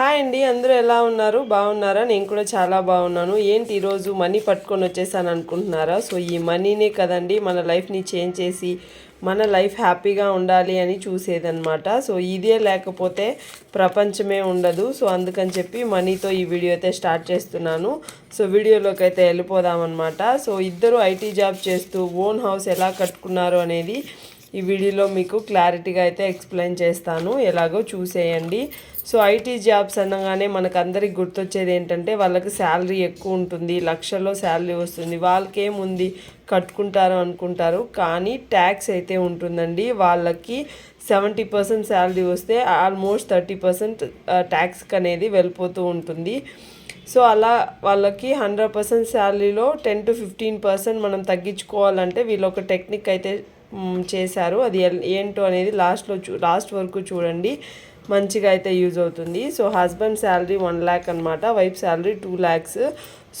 Hi అండి అందరూ ఎలా ఉన్నారు? బాగున్నారా? నేను కూడా చాలా బాగున్నాను. ఏంటి ఈరోజు మనీ పట్టుకొని వచ్చేసాను అనుకుంటున్నారా? సో ఈ మనీనే కదండి మన లైఫ్ని చేంజ్ చేసి మన లైఫ్ హ్యాపీగా ఉండాలి అని చూసేదనమాట సో ఇదే లేకపోతే ప్రపంచమే ఉండదు. సో అందుకని చెప్పి మనీతో ఈ వీడియో అయితే స్టార్ట్ చేస్తున్నాను. సో వీడియోలోకి అయితే వెళ్ళిపోదామన్నమాట. సో ఇద్దరు ఐటీ జాబ్ చేస్తూ ఓన్ హౌస్ ఎలా కట్టుకున్నారు అనేది ఈ వీడియోలో మీకు క్లారిటీగా అయితే ఎక్స్ప్లెయిన్ చేస్తాను. ఎలాగో చూసేయండి. సో ఐటీ జాబ్స్ అనగానే మనకు అందరికి గుర్తొచ్చేది ఏంటంటే వాళ్ళకి శాలరీ ఎక్కువ ఉంటుంది. లక్షల్లో శాలరీ వస్తుంది. వాళ్ళకేముంది? కట్టుకుంటారు అనుకుంటారు. కానీ ట్యాక్స్ అయితే ఉంటుందండి. వాళ్ళకి సెవెంటీ పర్సెంట్ శాలరీ వస్తే ఆల్మోస్ట్ థర్టీ పర్సెంట్ ట్యాక్స్కి అనేది వెళ్ళిపోతూ ఉంటుంది. సో అలా వాళ్ళకి హండ్రెడ్ పర్సెంట్ శాలరీలో టెన్ టు ఫిఫ్టీన్ పర్సెంట్ మనం తగ్గించుకోవాలంటే వీళ్ళొక టెక్నిక్ అయితే చేశారు. అది ఏంటో అనేది లాస్ట్లో చూ లాస్ట్ వరకు చూడండి. మంచిగా అయితే యూజ్ అవుతుంది. So husband salary one lakh అనమాట wife salary two lakhs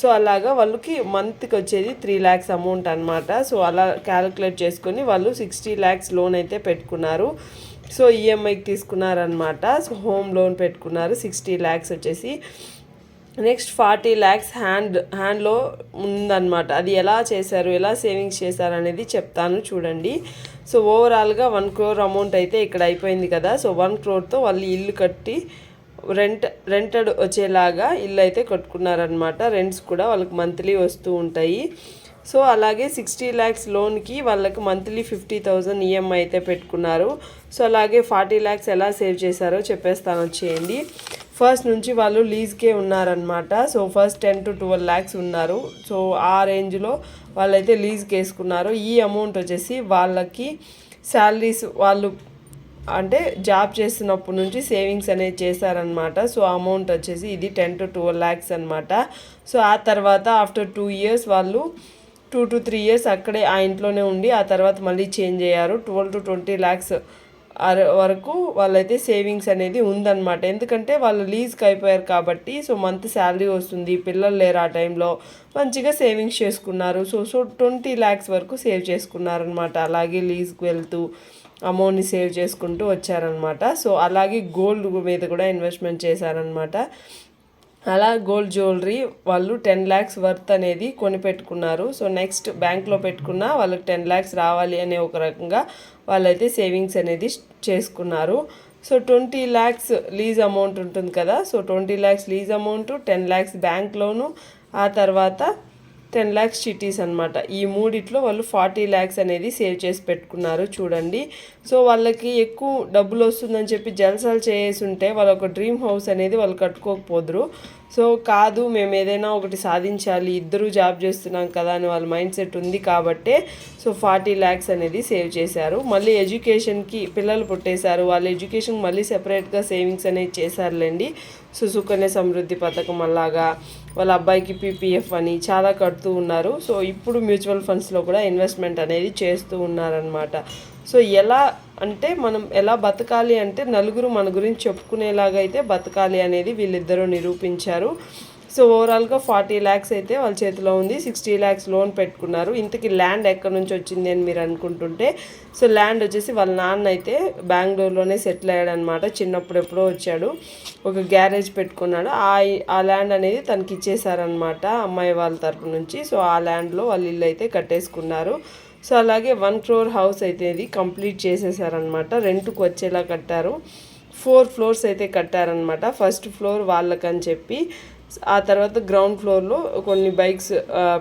so అలాగా వాళ్ళకి మంత్కి వచ్చేది త్రీ ల్యాక్స్ అమౌంట్ అనమాట సో అలా క్యాలిక్యులేట్ చేసుకొని వాళ్ళు సిక్స్టీ ల్యాక్స్ లోన్ అయితే పెట్టుకున్నారు. సో ఈఎంఐకి తీసుకున్నారనమాట సో హోమ్ లోన్ పెట్టుకున్నారు. సిక్స్టీ ల్యాక్స్ వచ్చేసి. నెక్స్ట్ ఫార్టీ ల్యాక్స్ హ్యాండ్ హ్యాండ్లో ఉందన్నమాట. అది ఎలా చేశారు ఎలా సేవింగ్స్ చేశారు అనేది చెప్తాను చూడండి. సో ఓవరాల్గా వన్ క్రోర్ అమౌంట్ అయితే ఇక్కడ అయిపోయింది కదా. సో వన్ క్రోర్తో వాళ్ళు ఇల్లు కట్టి రెంట్ రెంటెడ్ వచ్చేలాగా ఇల్లు అయితే కట్టుకున్నారనమాట రెంట్స్ కూడా వాళ్ళకి మంత్లీ వస్తూ ఉంటాయి. సో అలాగే సిక్స్టీ ల్యాక్స్ లోన్కి వాళ్ళకి మంత్లీ ఫిఫ్టీ థౌజండ్ ఈఎంఐ అయితే పెట్టుకున్నారు. సో అలాగే ఫార్టీ ల్యాక్స్ ఎలా సేవ్ చేశారో చెప్పేస్తాను వచ్చేయండి. ఫస్ట్ నుంచి వాళ్ళు లీజ్కే ఉన్నారనమాట so first ten to twelve lakhs ఉన్నారు. సో ఆ రేంజ్లో వాళ్ళైతే లీజ్కి వేసుకున్నారు. ఈ అమౌంట్ వచ్చేసి వాళ్ళకి శాలరీస్ వాళ్ళు అంటే జాబ్ చేస్తున్నప్పటి నుంచి సేవింగ్స్ అనేది చేశారనమాట సో అమౌంట్ వచ్చేసి ఇది టెన్ టు ట్వెల్వ్ ల్యాక్స్ అనమాట సో ఆ తర్వాత ఆఫ్టర్ టూ ఇయర్స్ వాళ్ళు టూ టు త్రీ ఇయర్స్ అక్కడే ఆ ఇంట్లోనే ఉండి ఆ తర్వాత మళ్ళీ చేంజ్ అయ్యారు. ట్వెల్వ్ టు ట్వంటీ ల్యాక్స్ వరకు వాళ్ళైతే సేవింగ్స్ అనేది ఉందన్నమాట. ఎందుకంటే వాళ్ళు లీజ్కి అయిపోయారు కాబట్టి సో మంత్ శాలరీ వస్తుంది పిల్లలు లేరు ఆ టైంలో మంచిగా సేవింగ్స్ చేసుకున్నారు. సో సో ట్వంటీ ల్యాక్స్ వరకు సేవ్ చేసుకున్నారనమాట అలాగే లీజ్కి వెళ్తూ అమౌంట్ని సేవ్ చేసుకుంటూ వచ్చారనమాట సో అలాగే గోల్డ్ మీద కూడా ఇన్వెస్ట్మెంట్ చేశారనమాట అలా గోల్డ్ జ్యువెలరీ వాళ్ళు టెన్ ల్యాక్స్ వర్త్ అనేది కొనిపెట్టుకున్నారు. సో నెక్స్ట్ బ్యాంక్లో పెట్టుకున్న వాళ్ళకి టెన్ ల్యాక్స్ రావాలి అనే ఒక రకంగా వాళ్ళైతే సేవింగ్స్ అనేది చేసుకున్నారు. So twenty lakhs lease amount ఉంటుంది కదా so twenty lakhs lease amount ten lakhs bank loan ఆ తర్వాత టెన్ ల్యాక్స్ చిట్టీస్ అనమాట ఈ మూడిట్లో వాళ్ళు ఫార్టీ ల్యాక్స్ అనేది సేవ్ చేసి పెట్టుకున్నారు చూడండి. సో వాళ్ళకి ఎక్కువ డబ్బులు వస్తుందని చెప్పి జల్సాలు చేసి ఉంటే వాళ్ళ ఒక డ్రీమ్ హౌస్ అనేది వాళ్ళు కట్టుకోకపోదురు. సో కాదు మేము ఏదైనా ఒకటి సాధించాలి ఇద్దరు జాబ్ చేస్తున్నాం కదా అని వాళ్ళ మైండ్ సెట్ ఉంది కాబట్టే సో ఫార్టీ ల్యాక్స్ అనేది సేవ్ చేశారు. మళ్ళీ ఎడ్యుకేషన్కి పిల్లలు పుట్టేశారు వాళ్ళ ఎడ్యుకేషన్ మళ్ళీ సెపరేట్గా సేవింగ్స్ అనేది చేశారులేండి. సో సుకన్య సమృద్ధి పథకం అలాగా వాళ్ళ అబ్బాయికి పీపీఎఫ్ అని చాలా కడుతూ ఉన్నారు. సో ఇప్పుడు మ్యూచువల్ ఫండ్స్లో కూడా ఇన్వెస్ట్మెంట్ అనేది చేస్తూ ఉన్నారనమాట సో ఎలా అంటే మనం ఎలా బతకాలి అంటే నలుగురు మన గురించి చెప్పుకునేలాగా అయితే బతకాలి అనేది వీళ్ళిద్దరూ నిరూపించారు. సో ఓవరాల్గా ఫార్టీ ల్యాక్స్ అయితే వాళ్ళ చేతిలో ఉంది. సిక్స్టీ ల్యాక్స్ లోన్ పెట్టుకున్నారు. ఇంతకీ ల్యాండ్ ఎక్కడి నుంచి వచ్చింది అని మీరు అనుకుంటుంటే సో ల్యాండ్ వచ్చేసి వాళ్ళ నాన్న అయితే బెంగళూరులోనే సెటిల్ అయ్యాడు అనమాట చిన్నప్పుడు ఎప్పుడో వచ్చాడు. ఒక గ్యారేజ్ పెట్టుకున్నాడు. ఆ ఆ ల్యాండ్ అనేది తనకి ఇచ్చేసారనమాట అమ్మాయి వాళ్ళ తరపు నుంచి. సో ఆ ల్యాండ్లో వాళ్ళు ఇల్లు అయితే కట్టేసుకున్నారు. సో అలాగే వన్ క్రోర్ హౌస్ అయితే ఇది కంప్లీట్ చేసేసారనమాట రెంట్కి వచ్చేలా కట్టారు. ఫోర్ ఫ్లోర్స్ అయితే కట్టారనమాట ఫస్ట్ ఫ్లోర్ వాళ్ళకని చెప్పి ఆ తర్వాత గ్రౌండ్ ఫ్లోర్లో కొన్ని బైక్స్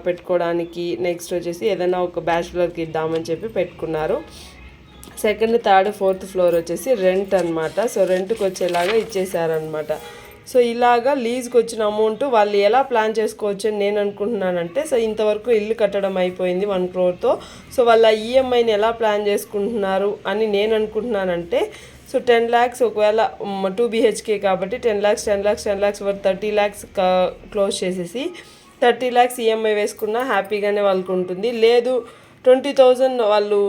పెట్టుకోవడానికి నెక్స్ట్ వచ్చేసి ఏదైనా ఒక బ్యాచులర్కి ఇద్దామని చెప్పి పెట్టుకున్నారు. సెకండ్ థర్డ్ ఫోర్త్ ఫ్లోర్ వచ్చేసి రెంట్ అన్నమాట. సో రెంట్కి వచ్చేలాగా ఇచ్చేసారనమాట సో ఇలాగా లీజ్కి వచ్చిన అమౌంట్ వాళ్ళు ఎలా ప్లాన్ చేసుకోవచ్చు అని నేను అనుకుంటున్నానంటే సో ఇంతవరకు ఇల్లు కట్టడం అయిపోయింది వన్ క్రోర్తో సో వాళ్ళ ఈఎంఐని ఎలా ప్లాన్ చేసుకుంటున్నారు అని నేను అనుకుంటున్నానంటే సో టెన్ ల్యాక్స్ ఒకవేళ టూ బీహెచ్కే కాబట్టి ten lakhs ten lakhs ten lakhs వరకు థర్టీ ల్యాక్స్ క్లోజ్ చేసేసి థర్టీ ల్యాక్స్ ఈఎంఐ వేసుకున్నా హ్యాపీగానే వాళ్ళకు ఉంటుంది. లేదు ట్వంటీ థౌజండ్ వాళ్ళు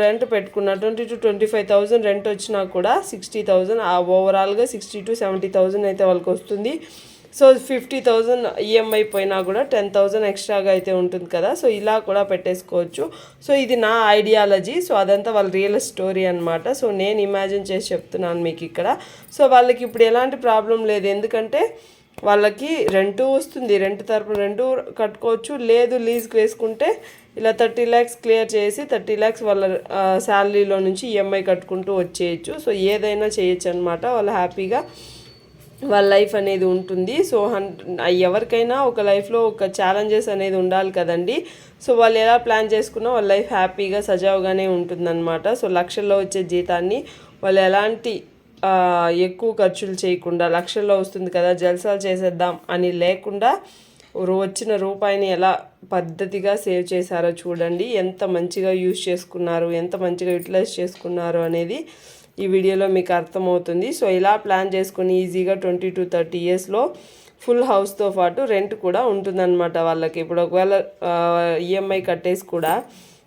రెంట్ పెట్టుకున్నారు twenty to twenty five thousand rent వచ్చినా కూడా సిక్స్టీ థౌజండ్ ఆ ఓవరాల్గా సిక్స్టీ టు సెవెంటీ థౌజండ్ అయితే వాళ్ళకి వస్తుంది. సో ఫిఫ్టీ థౌజండ్ ఈఎంఐ పోయినా కూడా టెన్ థౌజండ్ ఎక్స్ట్రాగా అయితే ఉంటుంది కదా. సో ఇలా కూడా పెట్టేసుకోవచ్చు. సో ఇది నా ఐడియాలజీ. సో అదంతా వాళ్ళ రియల్ స్టోరీ అనమాట సో నేను ఇమాజిన్ చేసి చెప్తున్నాను మీకు ఇక్కడ. సో వాళ్ళకి ఇప్పుడు ఎలాంటి ప్రాబ్లం లేదు. ఎందుకంటే వాళ్ళకి రెంటు వస్తుంది రెంట్ తరపున రెంట్ కట్టుకోవచ్చు. లేదు లీజ్కి వేసుకుంటే ఇలా థర్టీ ల్యాక్స్ క్లియర్ చేసి థర్టీ ల్యాక్స్ వాళ్ళ శాలరీలో నుంచి ఈఎంఐ కట్టుకుంటూ వచ్చేయచ్చు. సో ఏదైనా చేయొచ్చు అనమాట వాళ్ళు హ్యాపీగా వాళ్ళ లైఫ్ అనేది ఉంటుంది. సో హన్ ఎవరికైనా ఒక లైఫ్లో ఒక ఛాలెంజెస్ అనేది ఉండాలి కదండి. సో వాళ్ళు ఎలా ప్లాన్ చేసుకున్నా వాళ్ళ లైఫ్ హ్యాపీగా సజావుగానే ఉంటుందన్నమాట. సో లక్షల్లో వచ్చే జీతాన్ని వాళ్ళు ఎలాంటి ఎక్కువ ఖర్చులు చేయకుండా లక్షల్లో వస్తుంది కదా జల్సాలు చేసేద్దాం అని లేకుండా వచ్చిన రూపాయిని ఎలా పద్ధతిగా సేవ్ చేశారో చూడండి. ఎంత మంచిగా యూజ్ చేసుకున్నారు ఎంత మంచిగా యూటిలైజ్ చేసుకున్నారు అనేది ఈ వీడియోలో మీకు అర్థమవుతుంది. సో ఇలా ప్లాన్ చేసుకుని ఈజీగా ట్వంటీ టు థర్టీ ఇయర్స్లో ఫుల్ హౌస్తో పాటు రెంట్ కూడా ఉంటుందన్నమాట వాళ్ళకి. ఇప్పుడు ఒకవేళ ఈఎంఐ కట్టేసి కూడా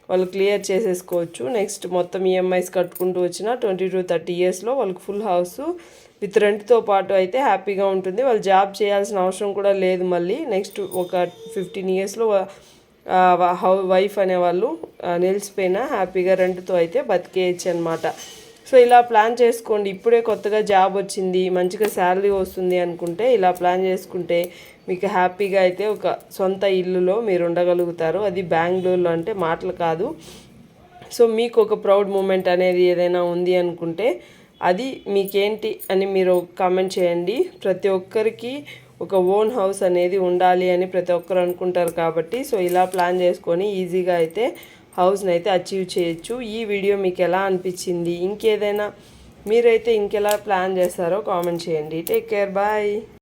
వాళ్ళు క్లియర్ చేసేసుకోవచ్చు. నెక్స్ట్ మొత్తం ఈఎంఐస్ కట్టుకుంటూ వచ్చిన ట్వంటీ టు థర్టీ ఇయర్స్లో వాళ్ళకి ఫుల్ హౌస్ విత్ రెంట్తో పాటు అయితే హ్యాపీగా ఉంటుంది. వాళ్ళు జాబ్ చేయాల్సిన అవసరం కూడా లేదు మళ్ళీ. నెక్స్ట్ ఒక ఫిఫ్టీన్ ఇయర్స్లో హౌ వైఫ్ అనేవాళ్ళు నిలిచిపోయినా హ్యాపీగా రెంట్తో అయితే బతికేయచ్చు అనమాట సో ఇలా ప్లాన్ చేసుకోండి. ఇప్పుడే కొత్తగా జాబ్ వచ్చింది మంచిగా శాలరీ వస్తుంది అనుకుంటే ఇలా ప్లాన్ చేసుకుంటే మీకు హ్యాపీగా అయితే ఒక సొంత ఇల్లులో మీరు ఉండగలుగుతారు. అది బెంగళూరులో అంటే మాటలు కాదు. సో మీకు ఒక ప్రౌడ్ మూమెంట్ అనేది ఏదైనా ఉంది అనుకుంటే అది మీకేంటి అని మీరు కామెంట్ చేయండి. ప్రతి ఒక్కరికి ఒక ఓన్ హౌస్ అనేది ఉండాలి అని ప్రతి ఒక్కరు అనుకుంటారు కాబట్టి సో ఇలా ప్లాన్ చేసుకొని ఈజీగా అయితే హౌస్ని అయితే అచీవ్ చేయొచ్చు. ఈ వీడియో మీకు ఎలా అనిపించింది? ఇంకేదైనా మీరైతే ఇంకెలా ప్లాన్ చేస్తారో కామెంట్ చేయండి. Take care. బాయ్.